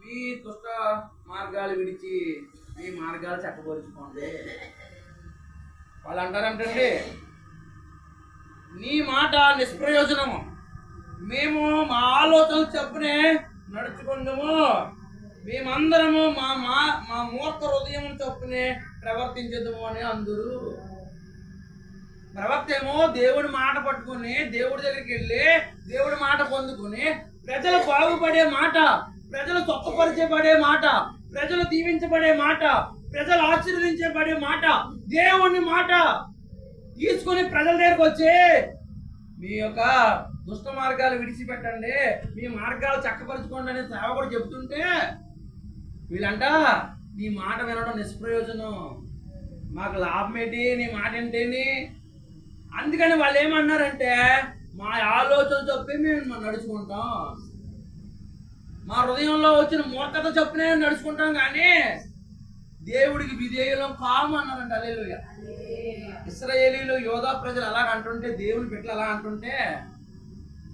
మీ దుష్ట మార్గాలు విడిచి మీ మార్గాలు చక్కబరుచుకోండి. వాళ్ళు అంటారంటండి నీ మాట నిష్ప్రయోజనము. మేము మా ఆలోచన చెప్పునే నడుచుకుందాము. మేమందరము మా మా మా మూర్ఖ హృదయం చొప్పునే ప్రవర్తించదము అని అందరూ ప్రవక్త ఏమో దేవుడి మాట పట్టుకుని దేవుడి దగ్గరికి వెళ్ళి దేవుడి మాట పొందుకుని ప్రజలు బాగుపడే మాట ప్రజలు తొక్కపరిచబడే మాట ప్రజలు దీవించబడే మాట ప్రజలు ఆశీర్వదించబడే మాట దేవుని మాట తీసుకుని ప్రజల దగ్గరకు వచ్చి మీ యొక్క దుష్ట మార్గాలు విడిచిపెట్టండి మీ మార్గాలు చక్కపరచుకోండి అని సేవకుడు చెప్తుంటే వీళ్ళంట నీ మాట వినడం నిష్ప్రయోజనం. మాకు లాభం ఏంటి నీ మాట ఏంటేని అందుకని వాళ్ళు ఏమన్నారంటే మా ఆలోచన చెప్పి మేము నడుచుకుంటాం. మా హృదయంలో వచ్చిన మూర్ఖత చొప్పునే నడుచుకుంటాం కానీ దేవుడికి విధేయులం కాము అన్నారంట. అలేలుయ ఇస్రాయేలీలు యోధా ప్రజలు అలాగ అంటుంటే దేవుని బిడ్డలు అలా అంటుంటే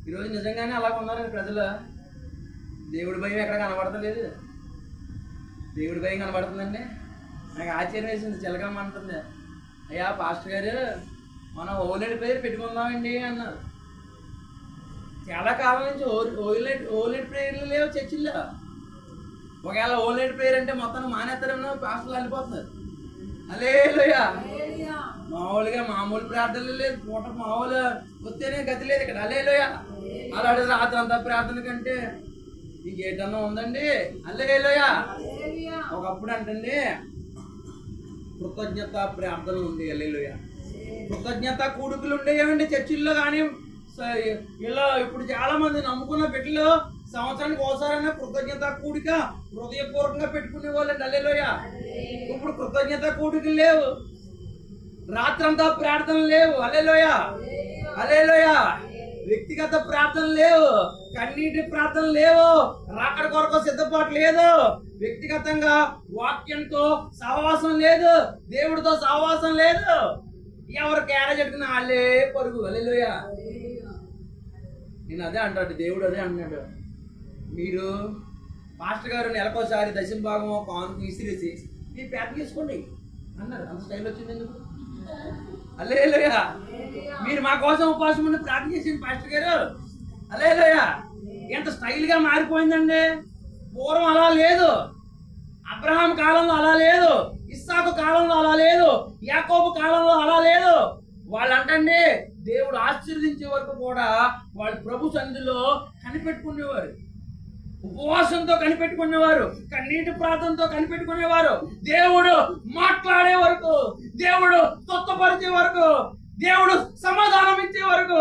ఈరోజు నిజంగానే అలాగ ఉన్నారండి ప్రజలు. దేవుడి భయం ఎక్కడ కనబడతలేదు. దేవుడి భయం కనబడుతుందండి. నాకు ఆశ్చర్యం వేసింది చిలకమ్మ అంటుంది. అయ్యా పాస్టర్ గారు మనం ఓలేడి పేరు పెట్టుకుందామండి అన్నారు. చాలా కాలం నుంచి ఓలేడ్ ఓలేడ్ ప్రేయర్లు లేవు చర్చిల్లో. ఒకవేళ ఓలేడ్ ప్రేయర్ అంటే మొత్తం మానేస్తారేమో పాస్టర్లు వెళ్ళిపోతున్నారు అలేలుయా మామూలుగా మామూలు ప్రార్థనలు లేదు పూట మామూలు వస్తేనే గతి లేదు ఇక్కడ. అలేలుయా అలాంటి రాత్రి అంతా ప్రార్థన కంటే ఇంకేటన్నా ఉందండి? అల్లేలోయా ఒకప్పుడు అంటండి కృతజ్ఞత ప్రార్థన ఉంది. అల్లేలోయ కృతజ్ఞత కూడుకులు ఉండేవండి చర్చిల్లో కానీ ఇలా ఇప్పుడు చాలా మంది నమ్ముకున్న బిడ్డలు సంవత్సరానికి ఒకసారైనా కృతజ్ఞత కూడిక హృదయపూర్వకంగా పెట్టుకునే వాళ్ళండి అల్లేలోయ. ఇప్పుడు కృతజ్ఞత కూడికి లేవు. రాత్రంతా ప్రార్థన లేవు అలేలోయ అలేలోయ వ్యక్తిగత ప్రార్థన లేవు కన్నీటి ప్రార్థన లేవు రాకడ కొరకు సిద్ధపాటు లేదు వ్యక్తిగతంగా వాక్యంతో సహవాసం లేదు దేవుడితో సహవాసం లేదు. ఎవరు క్యారేజ్ పెట్టుకున్న వాళ్ళే పరుగు అలేలోయ నేను అదే అంటాడు దేవుడు అదే అన్నాడు మీరు మాస్టర్ గారు నెలకోసారి దశమ భాగం కానుక ఇసిరేసి మీరు ప్యాక్ చేసుకోండి అన్నారు. అంత స్టైల్ వచ్చింది ఎందుకు? అల్లేలోయ. మీరు మా కోసం ఉపవాసం ఉండి ప్రార్థన చేసింది పాస్టర్ గారు. అల్లేలోయ. ఎంత స్టైల్గా మారిపోయిందండి. పూర్వం అలా లేదు. అబ్రహాం కాలంలో అలా లేదు. ఇస్సాకు కాలంలో అలా లేదు. యాకోబు కాలంలో అలా లేదు. వాళ్ళు అంటండి దేవుడు ఆశీర్వదించే వరకు కూడా వాళ్ళు ప్రభు సన్నిధిలో కనిపెట్టుకునేవారు. ఉపవాసంతో కనిపెట్టుకునేవారు కన్నీటి ప్రార్థనతో కనిపెట్టుకునేవారు. దేవుడు మాట్లాడే వరకు దేవుడు స్వస్థపరిచే వరకు దేవుడు సమాధానం ఇచ్చే వరకు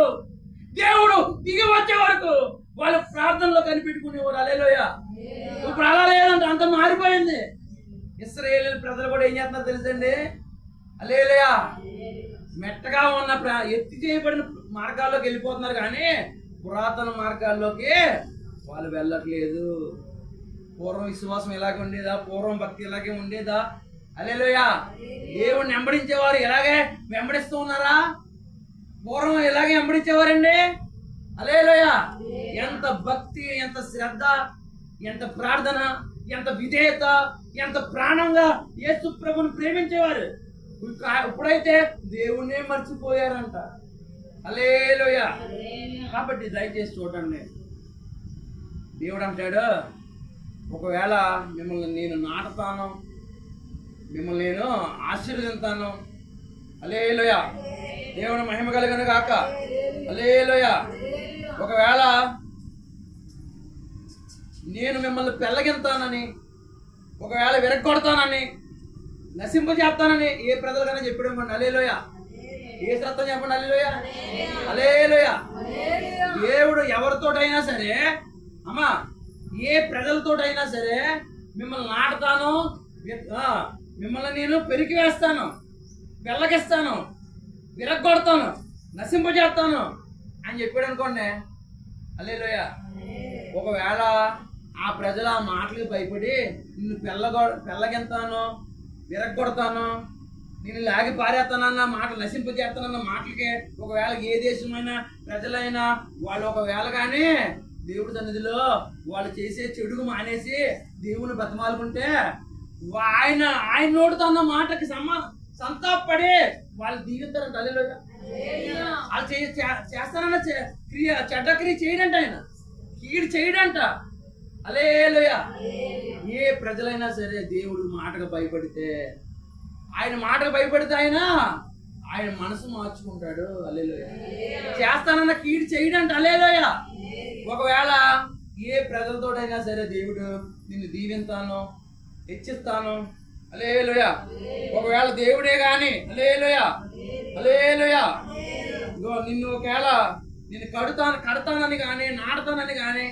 దేవుడు దిగి వచ్చే వరకు వాళ్ళు ప్రార్థనలో కనిపెట్టుకునేవారు. అలేలోయ ఇప్పుడు అలా లేదంట అంత మారిపోయింది. ఇస్రాయేల్ ప్రజలు కూడా ఏం చేస్తున్నారు తెలుసండి? అలేలోయ మెట్టగా ఉన్న ప్ర- ఎత్తి చేయబడిన మార్గాల్లోకి వెళ్ళిపోతున్నారు కానీ పురాతన మార్గాల్లోకి వాళ్ళు వెళ్ళట్లేదు. పూర్వం విశ్వాసం ఇలాగే ఉండేదా? పూర్వం భక్తి ఇలాగే ఉండేదా? అలేలోయా దేవుణ్ణి వెంబడించేవారు ఇలాగే వెంబడిస్తూ ఉన్నారా? పూర్వం ఇలాగే వెంబడించేవారండి? అలేలోయా ఎంత భక్తి ఎంత శ్రద్ధ ఎంత ప్రార్థన ఎంత విధేయత ఎంత ప్రాణంగా యేసు ప్రభుని ప్రేమించేవారు. ఇప్పుడైతే దేవుణ్ణే మర్చిపోయారంట. అలేలోయ కాబట్టి దయచేసి చూడండి. దేవుడు అంటాడు ఒకవేళ మిమ్మల్ని నేను నాటుతాను మిమ్మల్ని నేను ఆశీర్వదిస్తాను అలేలోయ దేవుని మహిమ కలిగను గాక. అలేలోయ ఒకవేళ నేను మిమ్మల్ని పెళ్ళగింతానని ఒకవేళ విరగొడతానని నశింపజేస్తానని ఏ ప్రజలకైనా చెప్పడం అలేలోయ ఏ సత్తం చెప్పండి. అలేలోయ అలేలోయ దేవుడు ఎవరితోటైనా సరే అమ్మా ఏ ప్రజలతోటైనా సరే మిమ్మల్ని నాటుతాను మిమ్మల్ని నేను పెరికి వేస్తాను వెళ్ళగిస్తాను విరగొడతాను నశింపజేస్తాను అని చెప్పాడు అనుకోండి. అల్లేలోయ ఒకవేళ ఆ ప్రజలు ఆ మాటలకు భయపడి నిన్ను పెళ్ళగొ పెళ్ళగెంతాను విరగొడతాను నేను లాగి పారేస్తానన్న మాట నశింపజేస్తానన్న మాటలకి ఒకవేళ ఏ దేశమైనా ప్రజలైనా వాళ్ళు ఒకవేళ కానీ దేవుడి సన్నిధిలో వాళ్ళు చేసే చెడుగు మానేసి దేవుని బతమాలుకుంటే ఆయన ఆయన అన్న మాటకి సమ్మ సంతాపడి వాళ్ళు దీవిస్తారంట అల్లెలుగా వాళ్ళు చేస్తారన్న క్రియ చెడ్డ క్రియ చేయడంట ఆయన. కీడు చేయడంట. అలేలుయ ఏ ప్రజలైనా సరే దేవుడు మాటకు భయపడితే ఆయన మాటకు భయపడితే ఆయన ఆయన మనసు మార్చుకుంటాడు. అలేలోయ చేస్తానన్న కీడు చేయడంట. అలేలోయ ఒకవేళ ఏ ప్రజలతోటైనా సరే దేవుడు నిన్ను దీవిస్తాను హెచ్చిస్తాను. అలేలుయ ఒకవేళ దేవుడే గాని అలేలుయ అలేలుయ నిన్ను ఒకవేళ నిన్ను కడుతాను కడతానని కానీ నాడతానని కానీ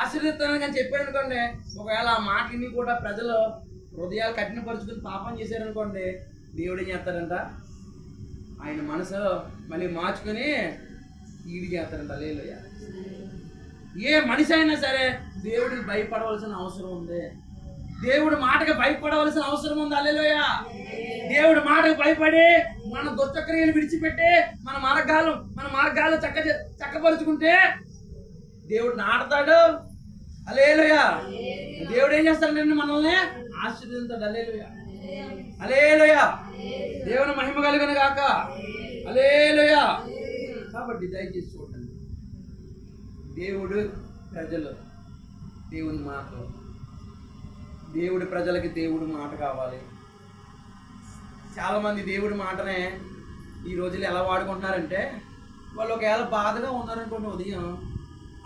ఆశీర్వదిస్తానని కానీ చెప్పాడు అనుకోండి ఒకవేళ ఆ మాటని కూడా ప్రజలు హృదయాలు కఠినపరుచుకుని పాపం చేశారనుకోండి దేవుడు ఏం చేస్తాడంట? ఆయన మనసు మళ్ళీ మార్చుకొని ఈడు చేస్తాడంట లేదు ఏ మనిషి అయినా సరే దేవుడికి భయపడవలసిన అవసరం ఉంది. దేవుడి మాటకి భయపడవలసిన అవసరం ఉంది. అల్లెలోయ దేవుడి మాటకు భయపడి మన దుష్టక్రియలు విడిచిపెట్టి మన మార్గాలు మన మార్గాలు చక్క చక్కపరుచుకుంటే దేవుడు నాడతాడు అలేలుయ దేవుడు ఏం చేస్తాడు మనల్ని ఆశీర్వదించాడు. అలేలుయ అలేలుయ దేవుని మహిమ కలిగిన గాక. అలేలుయ కాబట్టి దయచేసి చూడండి. దేవుడు ప్రజలు దేవుని మాటలు. దేవుడి ప్రజలకి దేవుడి మాట కావాలి. చాలామంది దేవుడి మాటనే ఈ రోజులు ఎలా వాడుకుంటున్నారంటే వాళ్ళు ఒకవేళ బాధగా ఉన్నారనుకోండి ఉదయం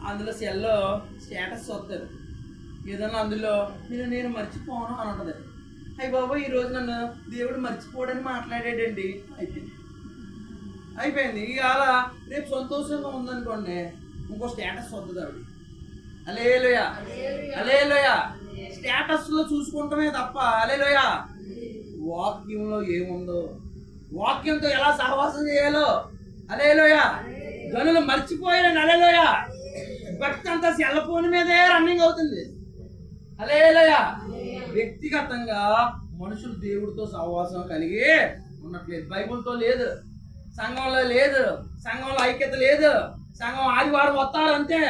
అందులో సెల్లో స్టేటస్ వస్తారు ఏదన్నా అందులో నేను నేను మర్చిపోను అని ఉంటుంది. అయ్యి బాబు ఈ రోజు నన్ను దేవుడు మర్చిపోడని మాట్లాడాడండి. అయిపోయింది. అయిపోయింది. ఇవాళ రేపు సంతోషంగా ఉందనుకోండి ఇంకో స్టేటస్ వస్తుంది ఆవిడ అలేలోయ అలేలోయ స్టేటస్లో చూసుకుంటమే తప్ప అలేలోయ వాక్యంలో ఏముందో? వాక్యంతో ఎలా సహవాసం చేయాలో? అలేలోయ గనులు మర్చిపోయారని అలేలోయ భక్తి అంతా సెల్ ఫోన్ మీదే రన్నింగ్ అవుతుంది. అలేలోయ వ్యక్తిగతంగా మనుషులు దేవుడితో సహవాసం కలిగి ఉండట్లేదు బైబిల్తో లేదు. సంఘంలో లేదు. సంఘంలో ఐక్యత లేదు. సంఘం ఆదివారం వస్తారు అంతే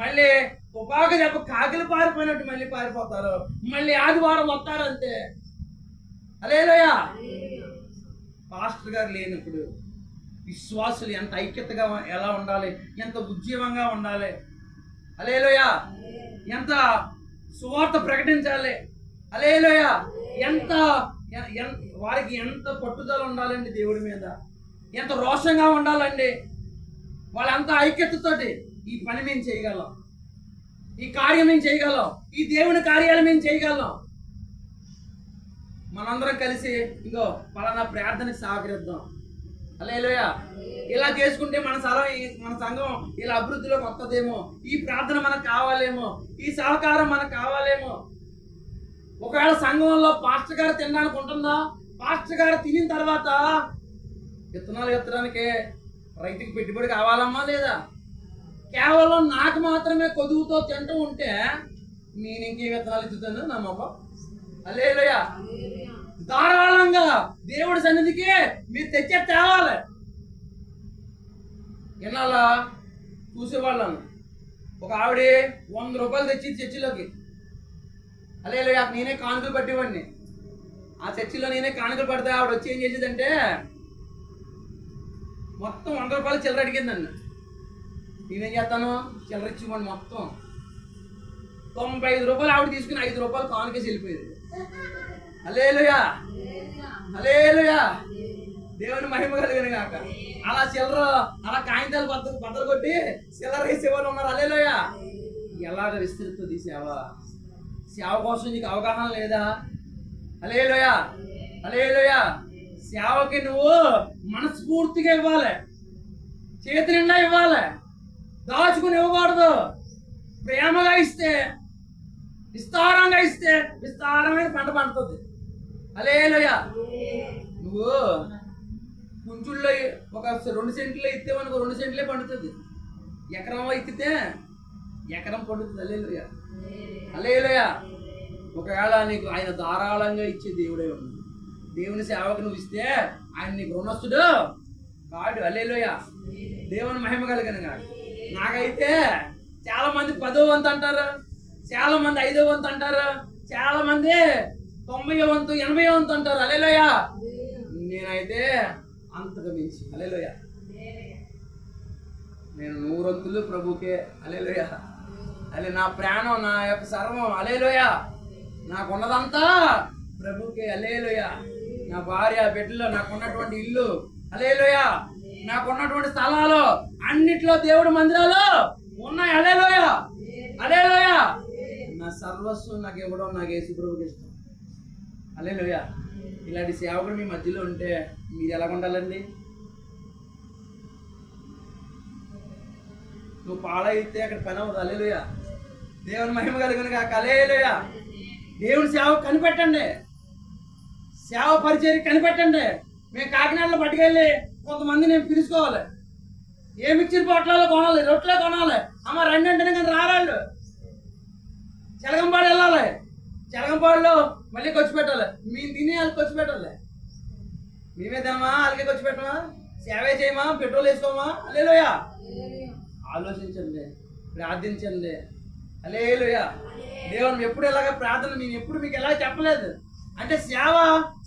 మళ్ళీ తుపాకు దెబ్బ కాకిలు పారిపోయినట్టు మళ్ళీ పారిపోతారు. మళ్ళీ ఆదివారం వస్తారు అంతే అలేలోయ పాస్టర్ గారు లేనప్పుడు విశ్వాసులు ఎంత ఐక్యతగా ఎలా ఉండాలి? ఎంత ఉద్యమంగా ఉండాలి? అలేలోయ ఎంత సువార్త ప్రకటించాలి? అలేలోయ ఎంత వారికి ఎంత పట్టుదల ఉండాలండి దేవుడి మీద? ఎంత రోషంగా ఉండాలండి? వాళ్ళంతా ఐక్యతతోటి ఈ పని మేము చేయగలం. ఈ కార్యం మేము చేయగలం. ఈ దేవుని కార్యాలు మేము చేయగలం. మనందరం కలిసి ఇంకో పలానా ప్రార్థనకి సహకరిద్దాం. అలా ఇలా చేసుకుంటే మన స్థలం మన సంఘం ఇలా అభివృద్ధిలోకి వస్తుందేమో ఈ ప్రార్థన మనకు కావాలేమో. ఈ సహకారం మనకు కావాలేమో. ఒకవేళ సంఘంలో పాస్టర్ గారు తినడానికి ఉంటుందా? పాస్టర్ గారు తినిన తర్వాత విత్తనాలు విత్తడానికి రైతుకి పెట్టుబడి కావాలమ్మా లేదా? కేవలం నాకు మాత్రమే కొదువుతో తింటూ ఉంటే నేను ఇంకే విత్తనాలు ఇచ్చుతాను నా మొక్క అలేలుయ ధారాళంగా దేవుడి సన్నిధికి మీరు తెచ్చే తేవాలి ఎన్నాళ్ళ చూసేవాళ్ళను ఒక ఆవిడ వంద రూపాయలు తెచ్చి చర్చిలోకి. అలేలుయ నేనే కానుకలు పట్టేవాడిని. ఆ చర్చిలో నేనే కానుకలు పడితే ఆవిడ వచ్చి ఏం చేసేదంటే మొత్తం వంద రూపాయలు చిల్లర అడిగింది నన్ను. నేనేం చేస్తాను? చిల్లర ఇచ్చివ్వండి మొత్తం. తొంభై ఐదు రూపాయలు ఆవిడ తీసుకుని ఐదు రూపాయలు కానుకేసి వెళ్ళిపోయేది. అలేలుయా అలేలుయా దేవుని మహిమ కలిగిన కాక అలా చిల్లర అలా కాగితాలు బద్దలు బద్దలు కొట్టి చిల్లర వేసేవాళ్ళు ఉన్నారు. అలేలుయా ఎలాగ విస్తరిస్తుంది ఈ సేవ? సేవ కోసం నీకు అవగాహన లేదా? అలేలోయ అలేలోయ సేవకి నువ్వు మనస్ఫూర్తిగా ఇవ్వాలి. చేతి నిండా ఇవ్వాలి. దాచుకుని ఇవ్వకూడదు. ప్రేమగా ఇస్తే విస్తారంగా ఇస్తే విస్తారమైన పంట పండుతుంది. అలేలోయ. నువ్వు కుంచుల్లో ఒక రెండు సెంట్లో ఇస్తేవనుకో రెండు సెంట్లే పండుతుంది. ఎకరంలో ఇక్కితే ఎకరం పండుతుంది. అలేలోయ. అలేలోయ. ఒకవేళ నీకు ఆయన ధారాళంగా ఇచ్చే దేవుడే ఉన్నాడు. దేవుని సేవకు నువ్వు ఇస్తే ఆయన నీకు రుణస్తుడు కాడు. అలేలోయ. దేవుని మహిమ కలిగిన కాదు నాకైతే చాలా మంది పదో వంతు అంటారు. చాలా మంది ఐదో వంతు అంటారు. చాలా మంది తొంభై వంతు ఎనభై వంతు అంటారు. అలేలోయ నేనైతే అంతకు మించి. అలేలోయ నేను నూరంతులు ప్రభుకే. అలేలోయ అలే నా ప్రాణం నా యొక్క సర్వం. అలేలోయ నాకున్నదంతా ప్రభుకే. అలేలోయ నా భార్య బిడ్డలు నాకున్నటువంటి ఇల్లు. అలేలోయ నాకున్నటువంటి స్థలాలు అన్నిట్లో దేవుడి మందిరాలు ఉన్నాయి. అలేలోయ అలేలోయ నా సర్వస్వం నాకు ఇవ్వడం నాకు యేసు ప్రభుకి ఇష్టం. అలేలోయ ఇలాంటి సేవకుడు మీ మధ్యలో ఉంటే మీరు ఎలా ఉండాలండి? నువ్వు పాడైతే అక్కడ పని అవ్వదు. అలేలుయ దేవుని మహిమ కలుగును కాక. అలేలుయ దేవుని సేవ కనిపెట్టండి. సేవ పరిచయం కనిపెట్టండి. మేము కాకినాడలో పట్టుకెళ్ళి కొంతమంది నేను పిలుచుకోవాలి. ఏ మిక్చర్ పొట్లాలో కొనాలి? రొట్టెలో కొనాలి? అమ్మ రెండు అంటేనే కానీ రారాళ్ళు. చెలగంపాడు వెళ్ళాలి. చెలగంపాడులో మళ్ళీ ఖర్చు పెట్టాలి. మేము తిని వాళ్ళకి ఖర్చు పెట్టాలి. మేమే తినమా? వాళ్ళకే ఖర్చు పెట్టమా? సేవే చేయమా? పెట్రోల్ వేసుకోమా? అల్లేలోయా. ఆలోచించండి. ప్రార్థించండి. అలేలుయ దేవుని ఎప్పుడు ఇలాగ ప్రార్థన మేము ఎప్పుడు మీకు ఎలా చెప్పలేదు. అంటే సేవ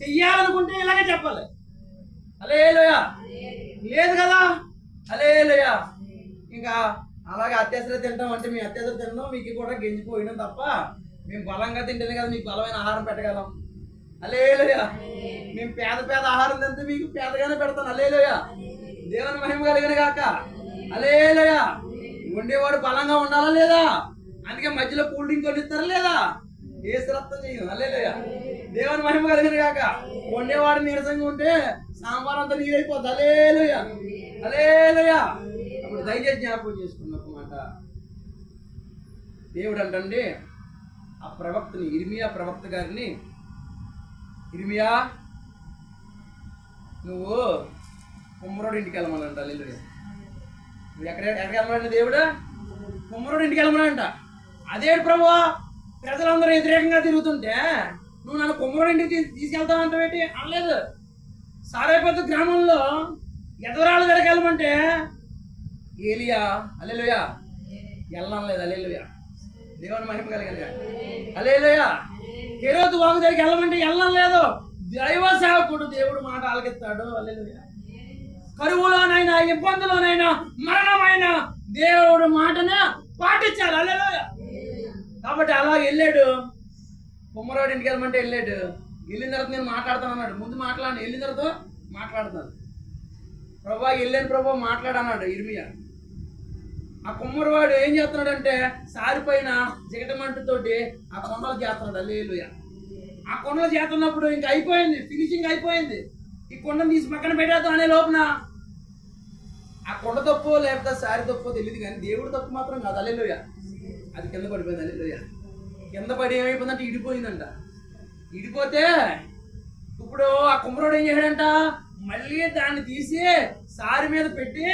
చెయ్యాలనుకుంటే ఇలాగే చెప్పాలి. అలేలోయా లేదు కదా? అలేలోయా ఇంకా అలాగే అత్యాసర తింటాం అంటే మీ అత్యాసర తినడం మీకు కూడా గెంజిపోయడం తప్ప మేము బలంగా తింటేనే కదా మీకు బలమైన ఆహారం పెట్టగలం. అలేలుయ మేము పేద పేద ఆహారం తింటే మీకు పేదగానే పెడతాను అలేలుయ దేవుని మహిమ కలిగిన కాక అలేలుయ ఉండేవాడు బలంగా ఉండాలా లేదా? అందుకే మధ్యలో కూల్ డ్రింక్ కొనిస్తారా లేదా? ఏ శ్రద్ధం చేయను. అలేలుయ దేవుని మహిమ కలిగిన కాక వండేవాడు నీరసంగా ఉంటే సాంబార్ అంతా నీరైపోద్ది అలేలుయ అలేలుయ అప్పుడు దయచేసి జ్ఞాపకం చేసుకున్న ఒక మాట. దేవుడు అంటండి ఆ ప్రవక్తని ఇర్మియా ప్రవక్త గారిని ఇర్మియా నువ్వు కుమ్మరోడి ఇంటికి వెళ్ళమనంట అల్లుడు నువ్వు ఎక్కడ ఎక్కడికి వెళ్ళమనంట దేవుడు? కుమ్మరోడి ఇంటికి వెళ్ళమనంట. అదేడు ప్రభు ప్రజలందరూ వ్యతిరేకంగా తిరుగుతుంటే నువ్వు నన్ను కుమ్మరోడి ఇంటికి తీ- తీసుకెళ్తావు ఏంటి? అనలేదు. గ్రామంలో ఎదవరాలు దగ్గరికి వెళ్ళమంటే ఏలియా అల్లెలుయా. వెళ్ళడం లేదు అల్లెలుయా. దేవుని మహిమ కలిగింది అలేలుయా హేరోదు వాగు దగ్గరికి వెళ్ళమంటే వెళ్ళడం లేదు. దైవ సేవకుడు దేవుడు మాట ఆలకిస్తాడు. అల్లెలుయా కరువులోనైనా ఇబ్బందులోనైనా మరణమైన దేవుడు మాటను పాటించాలి. అల్లెలుయ కాబట్టి అలా వెళ్ళాడు. కుమ్మరాడు ఇంటికి వెళ్ళమంటే వెళ్ళాడు. వెళ్ళిన తర్వాత నేను మాట్లాడతాను అన్నాడు. ముందు మాట్లాడి వెళ్ళిన తర్వాత మాట్లాడుతాను ప్రభా వెళ్ళాను ప్రభా మాట్లాడన్నాడు ఇర్మియా. ఆ కుమ్మరివాడు ఏం చేస్తున్నాడంటే సారిపైన జిగటమంటుతోటి ఆ కొండలు చేస్తున్నాడు. అల్లేలుయ ఆ కొండలు చేస్తున్నప్పుడు ఇంక అయిపోయింది. ఫినిషింగ్ అయిపోయింది. ఈ కొండను తీసి పక్కన పెట్టేద్దాం అనే లోపల ఆ కొండ తప్పు లేకపోతే సారి తప్పు తెలియదు కానీ దేవుడు తప్పు మాత్రం కాదు. అల్లెలుయ అది కింద పడిపోయింది అల్లెలుయ కింద పడి ఏమైపోయిందంటే ఇడిపోయిందంట. ఇడిపోతే ఇప్పుడు ఆ కుమ్మరుడు ఏం చేశాడంట? మళ్ళీ దాన్ని తీసి సారి మీద పెట్టి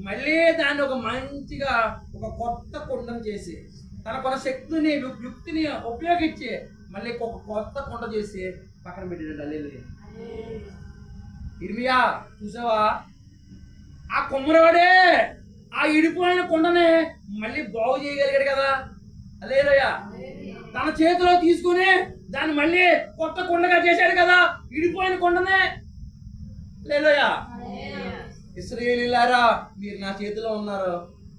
మళ్ళీ దాన్ని ఒక మంచిగా ఒక కొత్త కుండం చేసి తనకున్న శక్తిని యు- యుక్తిని ఉపయోగించి మళ్ళీ ఒక కొత్త కుండ చేసి పక్కన పెట్టాడు అల్లెలుయ ఇర్మియా చూసావా? ఆ కుమ్మరోడే ఆ ఇడిపోయిన కొండని మళ్ళీ బాగు చేయగలిగాడు కదా. అలేలోయ తన చేతిలో తీసుకుని దాన్ని మళ్ళీ కొత్త కొండగా చేశాడు కదా ఇడిపోయిన కొండనే. లేలోయ ఇస్రాయేలీలారా మీరు నా చేతిలో ఉన్నారు.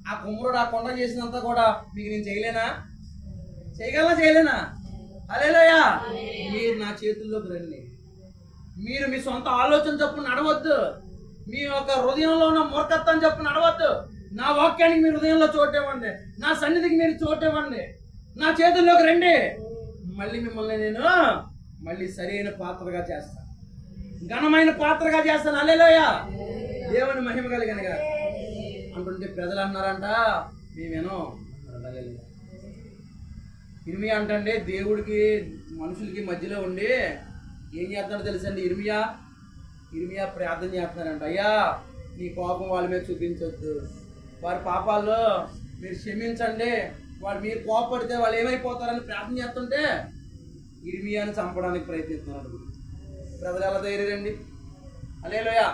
ఆ కుమ్మరుడు ఆ కొండ చేసినంత కూడా మీకు నేను చేయలేనా? చేయగలనా? చేయలేనా? అలేలోయ మీరు నా చేతుల్లోకి రండి. మీరు మీ సొంత ఆలోచన చొప్పున నడవద్దు. మీ యొక్క హృదయంలో ఉన్న మూర్ఖత్వం చొప్పున నడవద్దు. నా వాక్యానికి మీ హృదయంలో చోటివ్వండి నా సన్నిధికి మీరు చోటివ్వండి నా చేతుల్లోకి రండి. మళ్ళీ మిమ్మల్ని నేను మళ్ళీ సరైన పాత్రగా చేస్తాను. ఘనమైన పాత్రగా చేస్తాను. అల్లెలోయ దేవుని మహిమ కలిగినగా. అంటుంటే ప్రజలు అన్నారంట మేమేనో ఇర్మియా అంటే దేవుడికి మనుషులకి మధ్యలో ఉండి ఏం చేస్తున్నాడో తెలుసండి ఇర్మియా? ఇర్మియా ప్రార్థన చేస్తున్నారంట అయ్యా నీ కోపం వాళ్ళ మీద చూపించవద్దు వారి పాపాల్లో మీరు క్షమించండి. వాళ్ళు మీరు కోపడితే వాళ్ళు ఏమైపోతారని ప్రార్థన చేస్తుంటే ఇర్మియాని చంపడానికి ప్రయత్నిస్తున్నారు ప్రజలు ఎలా ధైర్యండి అలేలోయా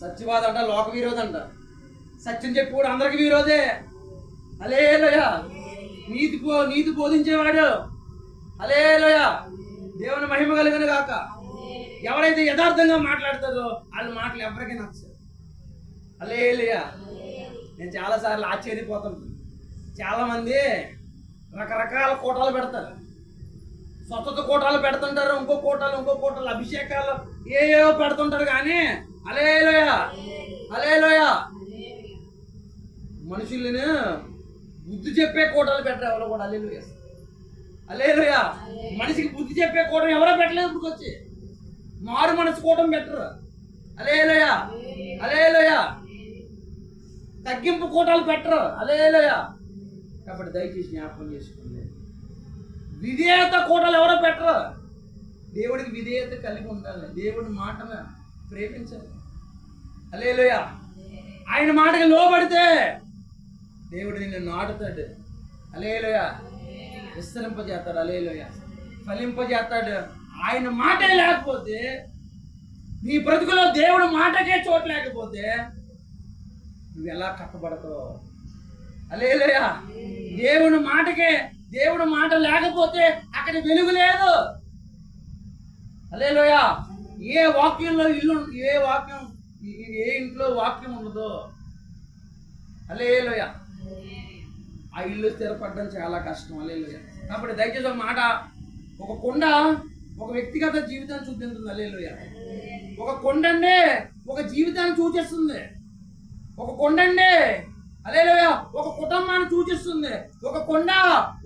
సత్యవాద అంట లోక విరోధ అంట సత్యం చెప్పి కూడా అందరికి విరోధే అలేలోయ నీతి పో నీతి బోధించేవాడు. అలేలోయ దేవుని మహిమ కలిగిన కాక ఎవరైతే యథార్థంగా మాట్లాడతారో వాళ్ళ మాటలు ఎవరికీ నచ్చదు అలేలుయ నేను చాలాసార్లు ఆశ్చర్యపోతాను. చాలామంది రకరకాల కూటాలు పెడతారు. స్వచ్ఛత కోటాలు పెడుతుంటారు ఇంకో కోటాలు ఇంకో కోటాలు అభిషేకాలు ఏయో పెడుతుంటారు కానీ అలేలోయ అలేలోయ మనుషుల్ని బుద్ధి చెప్పే కోటలు పెట్టరు ఎవరో కూడా అలేలుయ అలేలుయ మనిషికి బుద్ధి చెప్పే కోటం ఎవరో పెట్టలేదు ఇప్పుడు వచ్చి మారు మనసు కోటం పెట్టరు. అలేలోయ అలేలోయ తగ్గింపు కోటాలు పెట్టరు. అలేలోయ కాబట్టి దయచేసి జ్ఞాపకం చేసుకోండి. విధేయత కోటలు ఎవరో పెట్టరు? దేవుడికి విధేయత కలిగి ఉండాలి. దేవుడి మాటను ప్రేమించాలి అలేలోయ ఆయన మాటకి లోబడితే దేవుడు నిన్ను నాటుతాడు. అలేలోయ విస్తరింపజేస్తాడు. అలేలోయ ఫలింపజేస్తాడు. ఆయన మాటే లేకపోతే నీ బ్రతుకులో దేవుడు మాటకే చోటు లేకపోతే నువ్వు ఎలా కట్టబడతావు? అలేలోయ దేవుని మాటకే దేవుడు మాట లేకపోతే అక్కడ వెలుగు లేదు. అలేలోయా ఏ వాక్యంలో ఇల్లు ఏ వాక్యం ఏ ఇంట్లో వాక్యం ఉండదో. అలేలోయ ఆ ఇల్లు స్థిరపడడం చాలా కష్టం. అలేలోయ కాబట్టి దయచేసి ఒక మాట ఒక కొండ ఒక వ్యక్తిగత జీవితాన్ని చూపిస్తుంది అలేలోయ ఒక కొండ ఒక జీవితాన్ని సూచిస్తుంది ఒక కొండండే అలే అలేలోయ ఒక కుటుంబాన్ని సూచిస్తుంది ఒక కొండ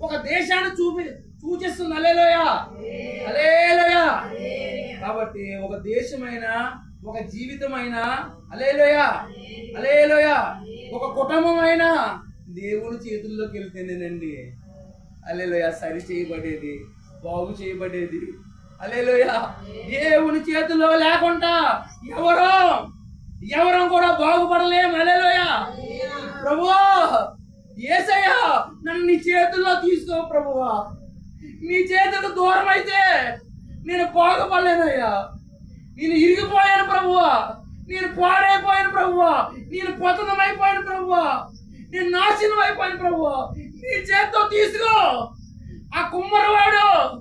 ఒక దేశాన్ని చూపి సూచిస్తుంది అలేలోయ అలేలోయ కాబట్టి ఒక దేశమైన ఒక జీవితమైన అలేలోయ అలేలోయ ఒక కుటుంబమైన దేవుని చేతుల్లోకి వెళ్తేనేనండి. అలేలోయ సరి చేయబడేది బాగు చేయబడేది. అలేలోయ దేవుని చేతుల్లో లేకుండా ఎవరో ఎవరం కూడా బాగుపడలేం అలేలోయ ప్రభువా ఏసయ్యా నన్ను నీ చేతుల్లో తీసుకో ప్రభువా. నీ చేతులకు దూరం అయితే నేను బాగుపడలేనయ్యా నేను ఇరిగిపోయాను ప్రభువా. నేను పాడైపోయాను ప్రభువా. నేను పతనమైపోయాను ప్రభువా. నేను నాశనం అయిపోయాను ప్రభువా. నీ చేత్తో తీసుకో. ఆ కుమ్మరవాడు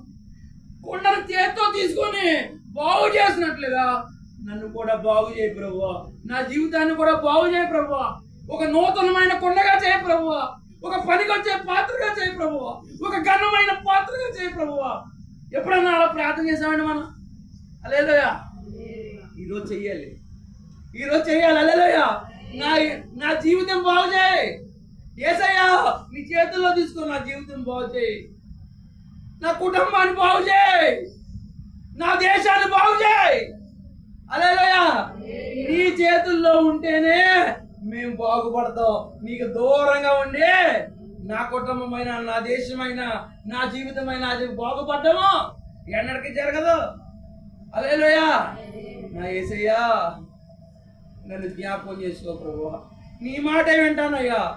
కుండను చేత్తో తీసుకొని బాగు చేసినట్లుగా నన్ను కూడా బాగు చేయి ప్రభువా. నా జీవితాన్ని కూడా బాగు చేయి ప్రభువా. ఒక నూతనమైన కుండగా చేయి ప్రభువా. ఒక పనికొచ్చే పాత్రగా చేయి ప్రభువా. ఒక ఘనమైన పాత్రగా చేయి ప్రభువా. ఎప్పుడన్నా అలా ప్రార్థన చేసామండి మనం? అలేలోయ ఈరోజు చెయ్యాలి. ఈరోజు చెయ్యాలి. అలేలోయ నా నా జీవితం బాగు చేయి. ఏసయ్యా నీ చేతుల్లో తీసుకో నా జీవితం బాగు చేయి. నా కుటుంబాన్ని బాగు చేయి. నా దేశాన్ని బాగు చేయి. అలేలోయ నీ చేతుల్లో ఉంటేనే మేము బాగుపడతాం. నీకు దూరంగా ఉండి నా కుటుంబమైన నా దేశమైన నా జీవితమైన అది బాగుపడ్డాము. ఎన్నటికి జరగదు. అలేలోయ నా ఏసయ్యా నన్ను జ్ఞాపకం చేసుకో ప్రభు నీ మాట వింటానయ్యా.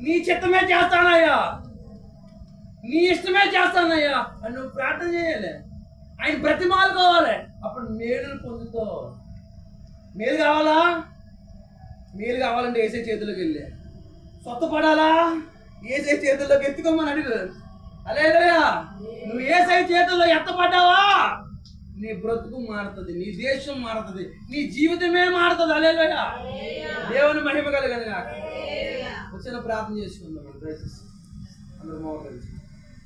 నీ చిత్తమే చేస్తానయ్యా. నీ ఇష్టమే చేస్తానయ్యా. అని నువ్వు ప్రార్థన చేయాలి. ఆయన బ్రతిమాలుకోవాలి. అప్పుడు మేలు పొందుతావు. మేలు కావాలా? మేలు కావాలంటే ఏసే చేతుల్లోకి వెళ్ళి. సొత్తపడాలా ఏసే చేతుల్లోకి ఎత్తుకోమని అడుగు అలేలోయా నువ్వు ఏసై చేతుల్లో ఎత్తపడ్డావా? నీ బ్రతుకు మారుతుంది నీ దేశం మారుతుంది నీ జీవితమే మారుతుంది. అలేలోయ దేవుని మహిమ కలిగను కాక వచ్చిన ప్రార్థన చేసుకుందాం. అందరూ మోకరించి